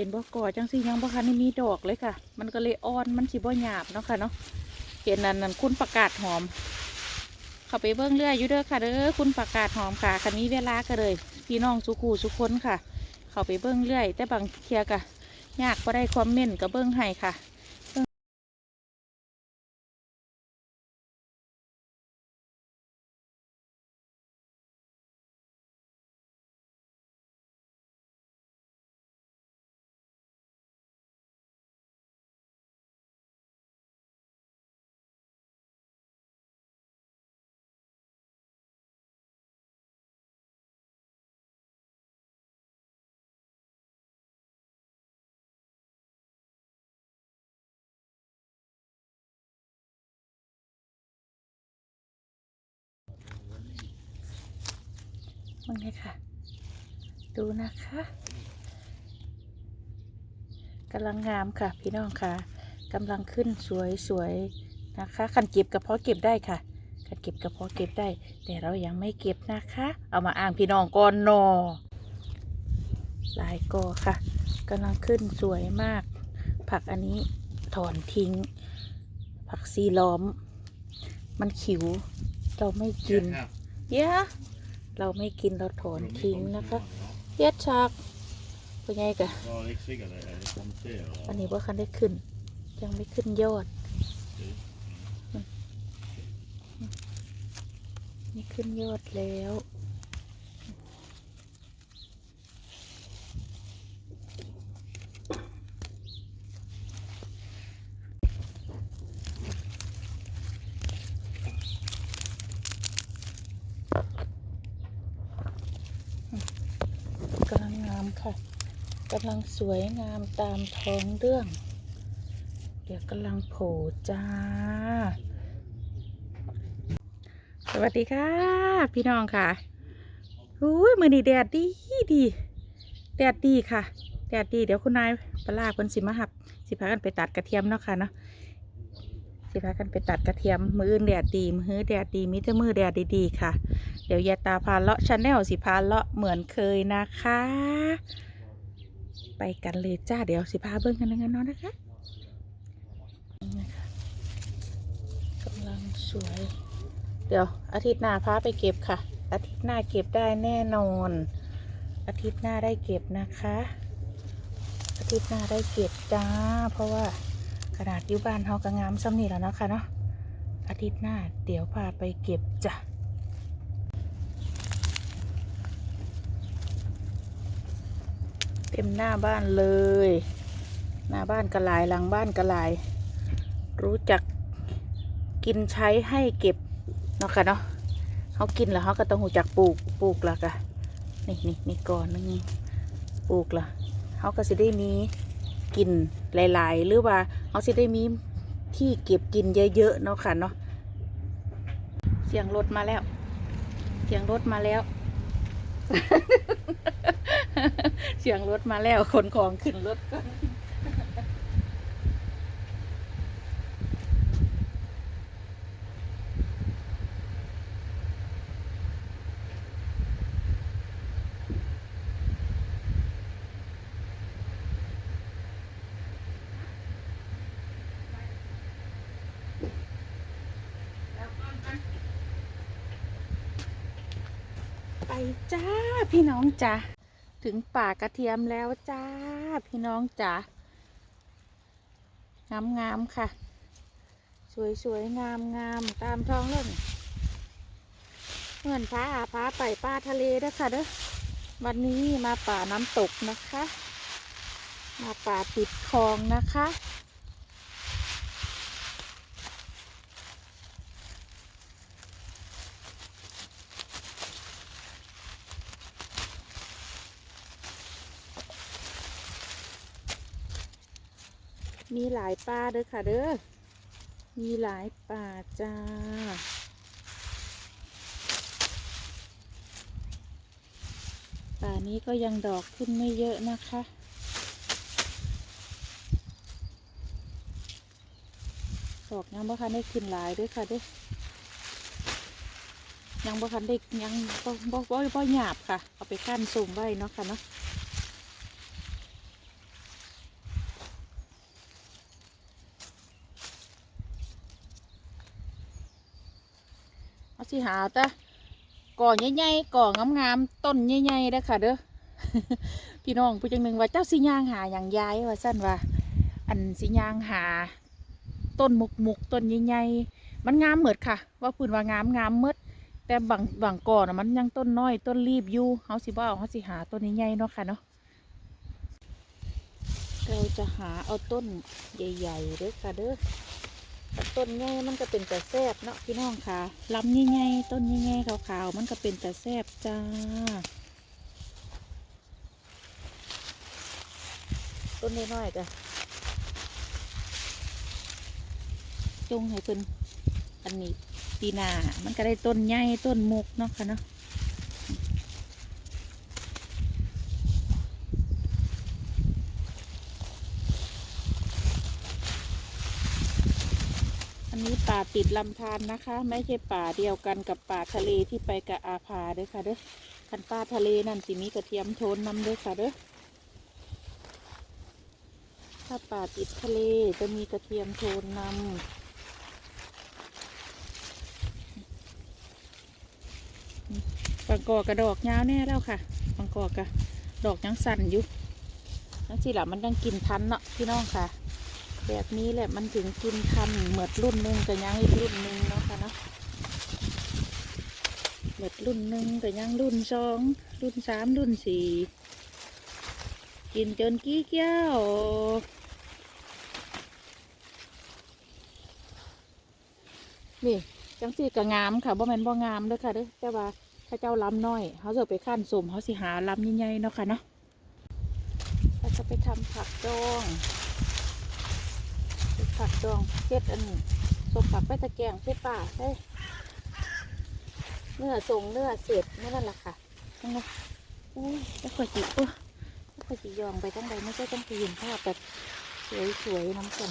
ห็นบ่ก่อจังสิยังบ่คันนี่มีดอกเลยค่ะ มันก็เลยอ่อนมันสิบ่หยาบเนาะค่ะเนาะเห็นนั่นนั่นคุณประกาศหอม เข้าไปเบิ้งเรื่อยอยู่เด้อค่ะเด้อคุณประกาศหอมค่ะคันนี้เวลาก็เลย พี่น้องสุขูสุคนค่ะ เข้าไปเบิ้งเรื่อย แต่บางเทียกะยากก็ได้คอมเมนต์ก็เบิ้งให้ค่ะ มันไงค่ะ ดูนะคะกำลังงามค่ะ พี่น้องค่ะกำลังขึ้นสวยสวยๆนะคะคันเก็บกระเพาะเก็บได้ค่ะคันเก็บกระเพาะเก็บได้ แต่เรายังไม่เก็บนะคะ เอามาอ่างพี่น้องก่อนนอหลายกอค่ะกำลังขึ้นสวยมาก ผักอันนี้ถอนทิ้ง ผักซีล้อม มันขิว เราไม่กินเยอะ เราไม่กินเราถอนทิ้งนะคะเย็ดชักเป็นไงกะ Ja, ik zie det. Jeg kommenterer. อันนี้ว่าคันได้ขึ้น ยังไม่ขึ้นยอด นี่ขึ้นยอดแล้ว กำลังงามค่ะ กำลังสวยงามตามท้องเรื่อง เดี๋ยวกำลังโผล่จ้า สวัสดีค่ะ พี่น้องค่ะอุ้ยมือนีแดดดีดีแดดดีค่ะแดดดีเดี๋ยวคุณนายปลาคนสิมาหับ สิพากันไปตัดกระเทียมเนาะค่ะเนาะสิพากันไปตัดกระเทียม มืออื่นแดดดีมือแดดดีมีแต่มือแดดดีๆค่ะ เดี๋ยวยายตาพาเลาะชาแนลสิพาเลาะเหมือนเคยนะคะ ไปกันเลยจ้าเดี๋ยวสิพาเบิ้งกันงั้นเนาะนะคะกำลังสวย เดี๋ยวอาทิตย์หน้าพาไปเก็บค่ะ อาทิตย์หน้าเก็บได้แน่นอน อาทิตย์หน้าได้เก็บนะคะ อาทิตย์หน้าได้เก็บจ้า เพราะว่ากระดาษยุบ้านเฮากระงามซ้ำนี่แล้วเนาะคะเนาะอาทิตย์หน้าเดี๋ยวพาไปเก็บจ้ะ ต็มหน้าบ้านเลย หน้าบ้านกระลายหลังบ้านกระลาย รู้จักกินใช้ให้เก็บเนาะค่ะเนาะเขากินแล้วเขาก็ต้องหูจักปลูกปลูกละกะนี่นี่นี่ก่อนนึงปลูกละเขาก็สิได้มีกินหลาย ๆ หรือว่าเขาสิได้มีที่เก็บกินเยอะๆเนาะค่ะเนาะเสียงรถมาแล้ว เสียงรถมาแล้ว เสียงรถมาแล้วขนของขึ้นรถก่อนไปจ้า พี่น้องจ้า ถึงป่ากระเทียมแล้วจ้า พี่น้องจ๋างามงามๆค่ะ สวยสวยงามงามๆตามท้องเรื่องเหมือนพาอาพาไปป้าทะเลด้อค่ะเด้อวันนี้มาป่าน้ำตกนะคะ มาป่าติดคลองนะคะ มีหลายป่าเด้อค่ะ เด้อ มีหลายป่าจ้า ป่านี้ก็ยังดอกขึ้นไม่เยอะนะคะ ดอกยังบ่คันได้ขึ้นหลายด้วยค่ะเด้อ ยังบ่คันได้ยังบ่บ่บ่บ่หยาบค่ะ เอาไปกั้นสูงไว้เนาะค่ะเนาะ สิหาแต่ก่อใหญ่ๆก่องามๆต้นใหญ่ๆเด้ค่ะ เด้อพี่น้องผู้จังหนึ่งว่าเจ้าสิย่างหาอย่างยายว่าสั้นว่า อันสิย่างหา ต้นมุกมุกๆต้นใหญ่ๆมันงามเหมือดค่ะ ว่าพื้นว่างามงามเมดแต่บางบางก่อนมันยังต้นน้อยต้นรีบอยู่เฮาสิบ่เอาเฮาสิหาต้นใหญ่ๆเนาะค่ะเนาะเราจะหาเอาต้นใหญ่ๆเด้อค่ะเด้อ ต้นใหญ่มันก็เป็นแต่แซบเนาะพี่น้องค่ะลำใหญ่ๆต้นใหญ่ๆขาวๆมันก็เป็นแต่แซบจ้าต้นน้อยๆจ้ะจงให้เพิ่นอันนี้ปีนามันก็ได้ต้นใหญ่ต้นมุกเนาะค่ะเนาะ นี้ป่าติดลำธารนะคะ ไม่ใช่ป่าเดียวกันกับป่าทะเลที่ไปกับอาภาเด้อค่ะเด้อคันป่าทะเลนั่นสิมีกระเทียมโทนนำเด้อค่ะเด้อถ้าป่าติดทะเลจะมีกระเทียมโทนนำบางกอกกระดอกยาวแน่แล้วค่ะบางกอกกระดอกยังสั่นอยู่นั่นสิหละมันยังกินทันเนาะพี่น้องค่ะ แบบนี้แหละมันถึงกินทันเหมือดรุ่นหนึ่งกับยังอีกรุ่นหนึ่งเนาะค่ะเนาะเหมือดรุ่นหนึ่งกับยังรุ่นสองรุ่นสามรุ่นสี่กินจนกี้เกี้ยวนี่จังสีก็งามค่ะบ่แม่นบ่งามเด้อค่ะเด้อแต่ว่าถ้าเจ้าล้ำน้อยเขาจะไปขั้นสมเขาสิหาล้ำใหญ่ๆเนาะค่ะเนาะเราจะไปทำผักดอง ผักดองเฮ็ดอันสมผักไปตะแกงใส่ป่าใส่เนื้อทรงเนื้อเศษนั่นแหละค่ะนั่นนะอุ้ยแล้วข่อยจิอุ้ยก็จะยองไปตั้งใดไม่ใช่ต้องไปยืนภาพแบบสวยๆน้ำกัน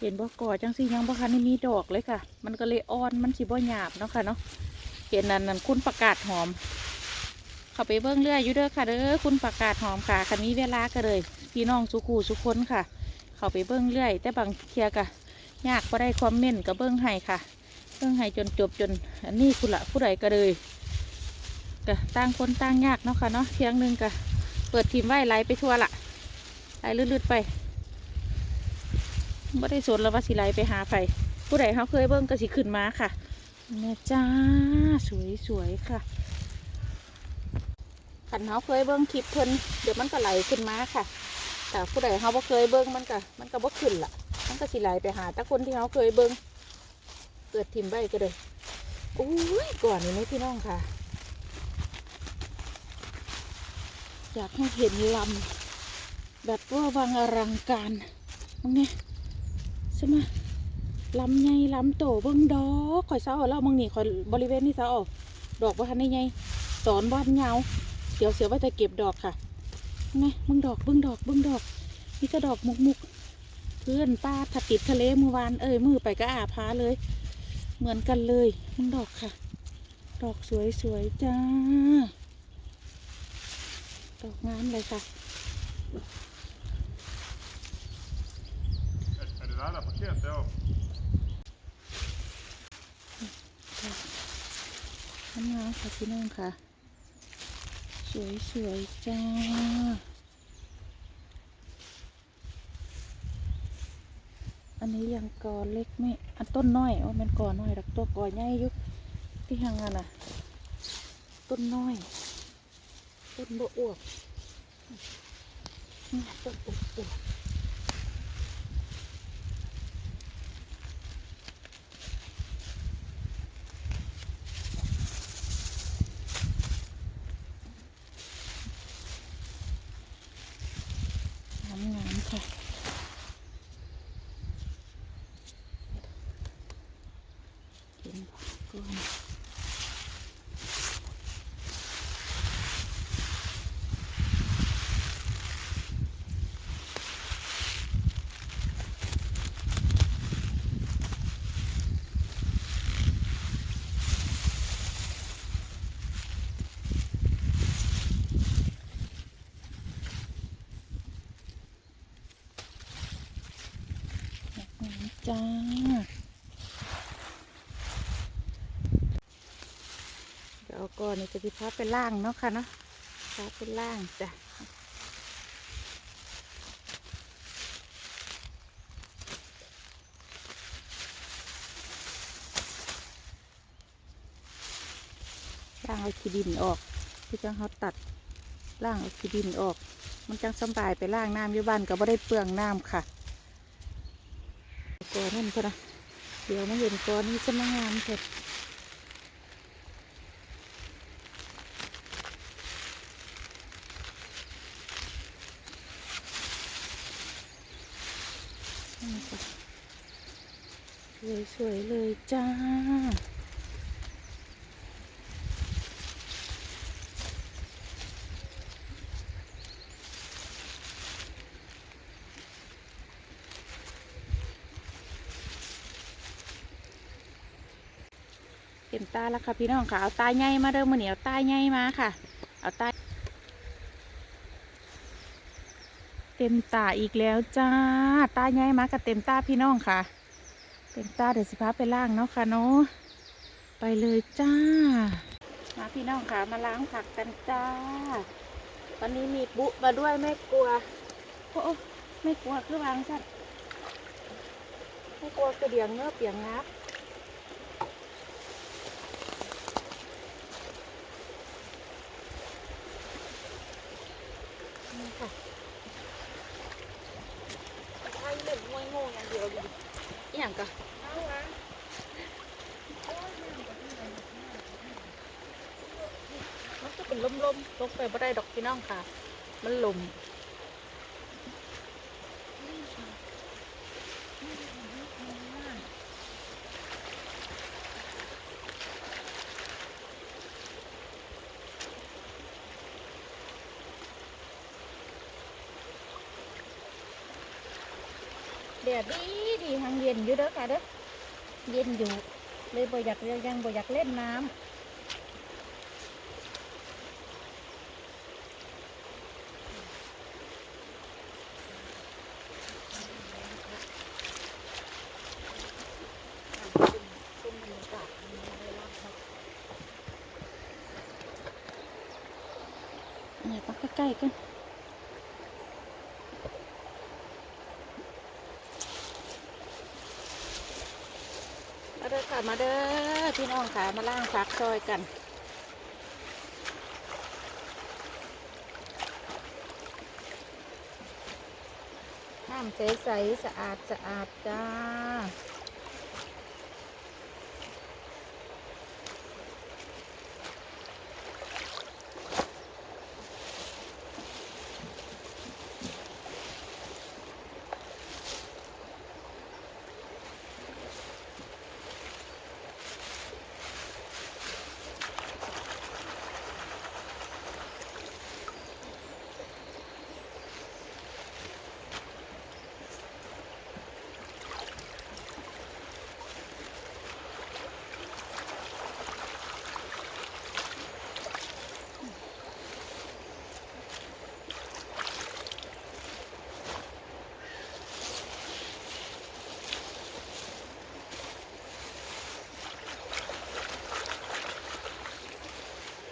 เห็นบ่ก่อจังสิยังบ่คันได้มีดอกเลยค่ะ มันก็เลยอ่อนมันสิบ่หยาบเนาะค่ะเนาะเห็นนั่นนั่นคุณประกาศหอม เข้าไปเบิ้งเรื่อยอยู่เด้อค่ะเด้อคุณประกาศหอมค่ะคันนี้เวลาก็เลย พี่น้องสุขูสุคนค่ะ เข้าไปเบิ้งเรื่อย แต่บางเทียกะยากก็ได้คอมเม่นกับเบิ้งให้ค่ะเบิ้งให้จนจบจน อันนี้คุณละผู้ใดก็เลยกะต่างคนต่างยากเนาะค่ะเนาะเที่ยงหนึงกะเปิดทีมไหวไหลไปทั่วละไหลลืดๆไป ไม่ได้สนแล้วว่าสิไลไปหาไผผู้ใดเขาเคยเบิ้งก็สิขึ้นมาค่ะเนี่ยจ้าสวยๆค่ะขันเขาเคยเบิ้งคลิปเพิ่นเดี๋ยวมันก็ไหลขึ้นมาค่ะ แต่ผู้ใดเขาบ่เคยเบิ้งมันก็มันก็บ่ขึ้นล่ะ มันก็สิไหลไปหาแต่คนที่เขาเคยเบิ้งเกิดทิมใบก็เลยอุ้ยก่อนนี้ไหมพี่น้องค่ะ อยากให้เห็นลำแบบว่าวังอลังการตรงนี้ ใช่ไหมลำใหญ่ลำโตเบิ้งดอกข่อยเศร้าแล้วมึงนี่ข่อยบริเวณนี้เศร้าออกดอกว่าทันได้ไงตอนบ้านยาวเดี๋ยวเสียวว่าจะเก็บดอกค่ะไงมึงดอกเบึ้งดอกเบึ้งดอกนี่ก็ดอกมุกมุกเพื่อนป้าถัดติดทะเลเมื่อวานเอ้ยมือไปก็อาพาเลย เหมือนกันเลยมึงดอกค่ะ ดอกสวยสวยๆจ้า ดอกงามเลยค่ะ Är det där alla paket? Ja. น้ำงามค่ะพี่น้องค่ะ สวยสวยๆจ้า อันนี้ยังกอเล็กไม่อันต้นน้อยว่ามันกอน้อยดอกตัวกอใหญ่ยุที่ห่างกันน่ะต้นน้อย ต้นบอวบต้นอวบวบงามงามๆค่ะ เห็นก่อน จ้า เดี๋ยวเอาก่อนนี่ จะพิพาไปล่างเนาะค่ะเนาะพาไปล่างจ้ะล่างเอาขี้ดินออกที่จังเขาตัดล่างเอาขี้ดินออก มันจังสำบายไปล่างน้ำอยู่บ้านก็บ่ได้เปลืองน้ำค่ะก่อนนั่นพอนะเดี๋ยวมาเห็นก่อนนี้จะมางามเถอะ สวยๆเลยจ้าเต็มตาแล้วค่ะพี่น้องค่ะ เอาตาใหญ่มาเด้อมือเหนียวตาใหญ่มาค่ะ เอาตา เต็มตาอีกแล้วจ้า ตาใหญ่มากับเต็มตาพี่น้องค่ะ เต็มตาเดี๋ยวสิพาไปล้างเนาะค่ะเนาะไปเลยจ้า มาพี่น้องค่ะมาล้างผักกันจ้า วันนี้มีบุมาด้วยไม่กลัวโอ้ไม่กลัวคือวางสัตว์ไม่กลัวคือเดียงเงือเปียงงับนี่ค่ะใช่เล่นมวยโง่ อย่างเดียวดิอหย่างก็มันจะเป็นลมๆลลงไปไม่ได้ดอกพี่น้องค่ะ มันลมแดดดีดีทางเย็นอยู่เด้อค่ะเด้อเย็นอยู่เลยบ่อยากยังบ่อยากเล่นน้ำเนี่ยปักใกล้ๆกัน มาเด้อค่ะมาเด้อพี่น้องขามาล่างฟักซอยกัน น้ำใสๆสะอาดสะอาดจ้า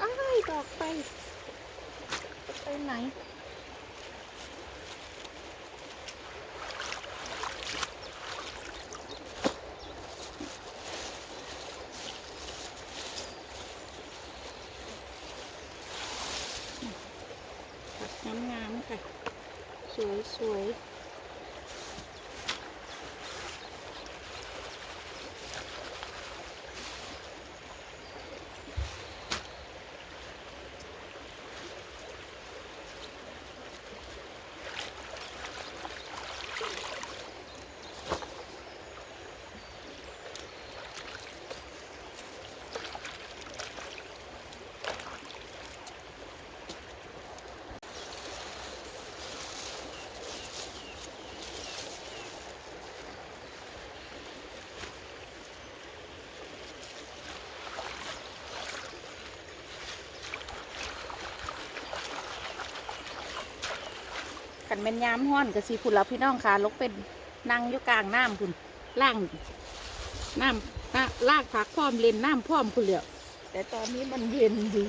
อ้ายดอกไป ไปไหน ผักงามๆ ค่ะ สวยๆ นเป็นยามห้อนกับสีพุ่นแล้วพี่น้องค่ะลกเป็นนั่งอยู่กลางน้ำพุ่นล่างน้ำลากผักพร้อมเล่นน้ำพร้อมคุณเหลียวแต่ตอนนี้มันเย็นอยู่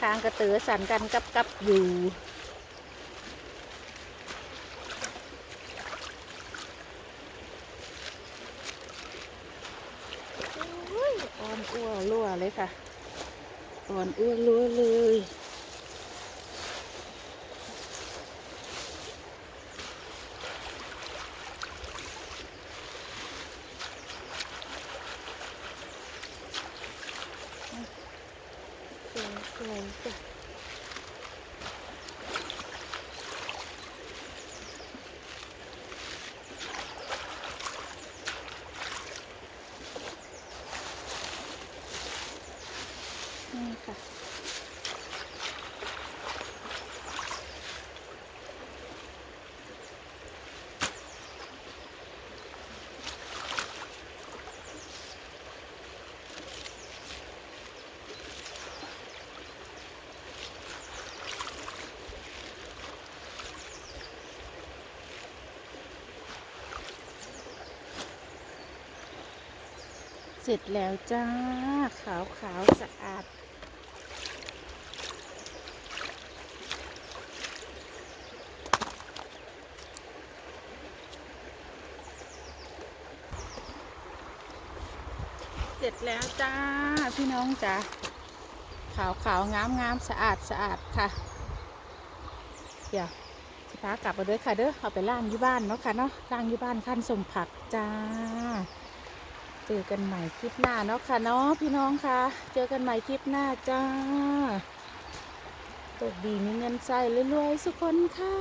คางกระเตือสั่นกันกับกับอยู่อ้ยออนอ้วรั่วเลยค่ะ อ่อนอ้วรั่วเลย สวยสวยจ้ะนี่ค่ะ เสร็จแล้วจ้า ขาวขาวสะอาด เสร็จแล้วจ้า พี่น้องจ้าขาวขาวงามงามสะอาดสะอาดค่ะ เดี๋ยวพากลับมาด้วยค่ะเด้อเอาไปล่างที่บ้านเนาะค่ะเนาะล่างที่บ้านขั้นสมผักจ้า เจอกันใหม่คลิปหน้าเนาะค่ะเนาะพี่น้องค่ะ เจอกันใหม่คลิปหน้าจ้าตกดีมีเงินใส่รวยๆสุกคนค่ะ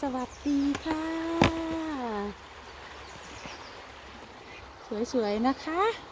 สวัสดีค่ะ สวยๆนะคะ